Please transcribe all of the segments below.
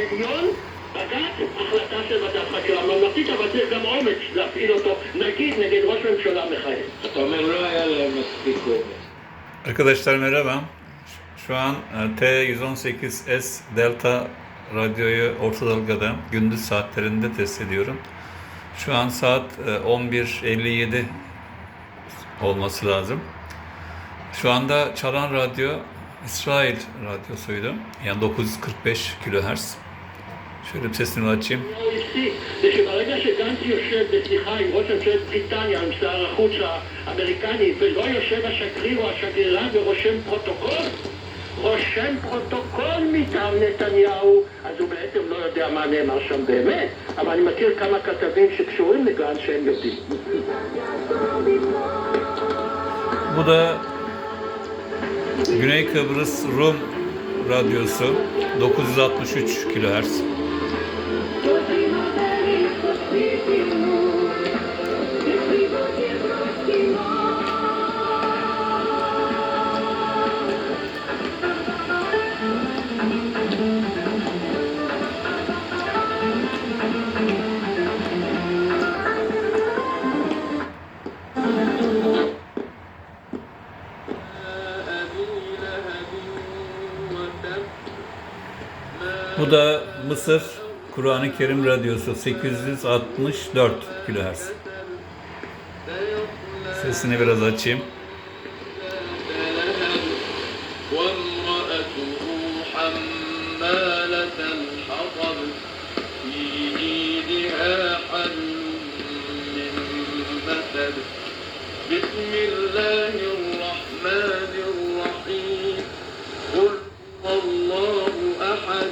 עליון, בג"ץ, החלטה של ועדת חקירה ממלכתית, אבל צריך גם אומץ להפעיל אותו, נגיד נגד ראש ממשלה מכהן. אתה אומר, לא היה להם מספיק אומץ. Arkadaşlar merhaba. Şu an e, T118S Delta radyoyu orta dalgada gündüz saatlerinde test ediyorum. Şu an saat e, 11.57 olması lazım. Şu anda çalan radyo İsrail radyosuydu. Yani 945 kHz. Şöyle bir sesini açayım. ה-OECD זה שברגע שגנץ יושב בשיחה עם ראש ממשלת בריטניה, עם שר החוץ האמריקני, ולא יושב השגריר או השגרירה ורושם פרוטוקול, רושם פרוטוקול מטעם נתניהו, אז הוא בעצם לא יודע מה נאמר שם באמת, אבל אני מכיר כמה כתבים שקשורים לגנץ שהם יודעים. Bu da Güney Kıbrıs Rum radyosu 963 kHz. Bu da Mısır Kur'an-ı Kerim Radyosu 864 kHz. Sesini biraz açayım. وامرأته حمالة الحطب في جيدها حبل من مسد بسم الله الرحمن الرحيم قل هو الله أحد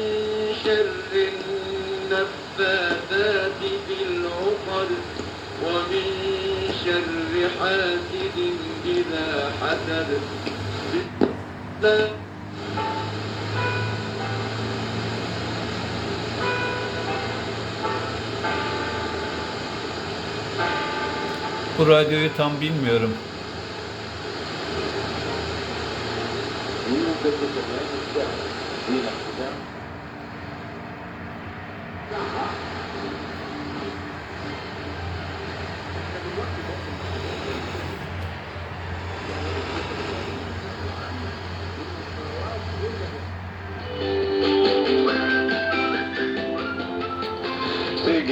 شر النفاثات في العقد ومن شر حاسد إذا حسد بسم Bu radyoyu tam bilmiyorum. Yeah.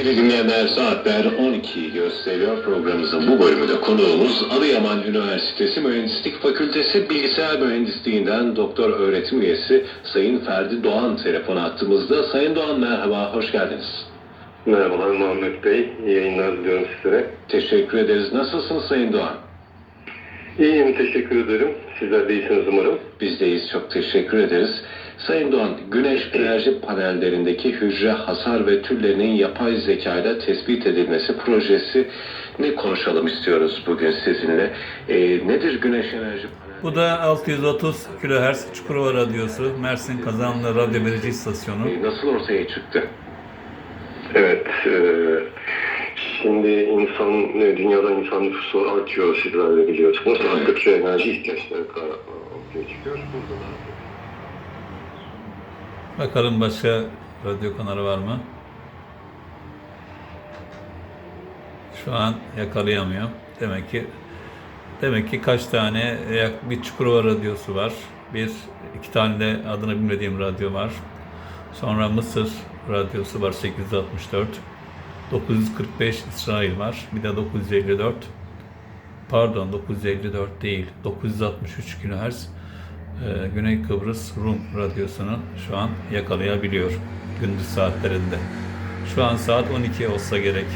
Sevgili dinleyenler saatler 12'yi gösteriyor. Programımızın bu bölümünde konuğumuz Adıyaman Üniversitesi Mühendislik Fakültesi Bilgisayar Mühendisliğinden doktor öğretim üyesi Sayın Ferdi Doğan telefon attığımızda. Sayın Doğan merhaba, hoş geldiniz. Merhabalar Muhammed Bey. İyi yayınlar diliyorum sizlere. Teşekkür ederiz. Nasılsınız Sayın Doğan? İyiyim, teşekkür ederim. Sizler de iyisiniz umarım. Biz deyiz, çok teşekkür ederiz. Sayın Doğan, güneş enerji panellerindeki hücre hasar ve türlerinin yapay zekayla tespit edilmesi projesi ne konuşalım istiyoruz bugün sizinle. Ee, nedir güneş enerji panelleri? Bu da 630 kHz Çukurova Radyosu, Mersin Kazanlı Radyo Verici İstasyonu. Ee, Nasıl ortaya çıktı? Evet, e, şimdi insan, e, dünyada insan nüfusu artıyor sizler de biliyorsunuz. Arttıkça enerji ihtiyaçları ortaya çıkıyor. Bakalım başka radyo kanalı var mı? Şu an yakalayamıyor. Demek ki demek ki kaç tane bir Çukurova radyosu var. Bir iki tane de adını bilmediğim radyo var. Sonra Mısır radyosu var 864. 945 İsrail var. Bir de 954. Pardon 954 değil. 963 kHz e, Güney Kıbrıs Rum radyosunu şu an yakalayabiliyor gündüz saatlerinde. Şu an saat 12 olsa gerek.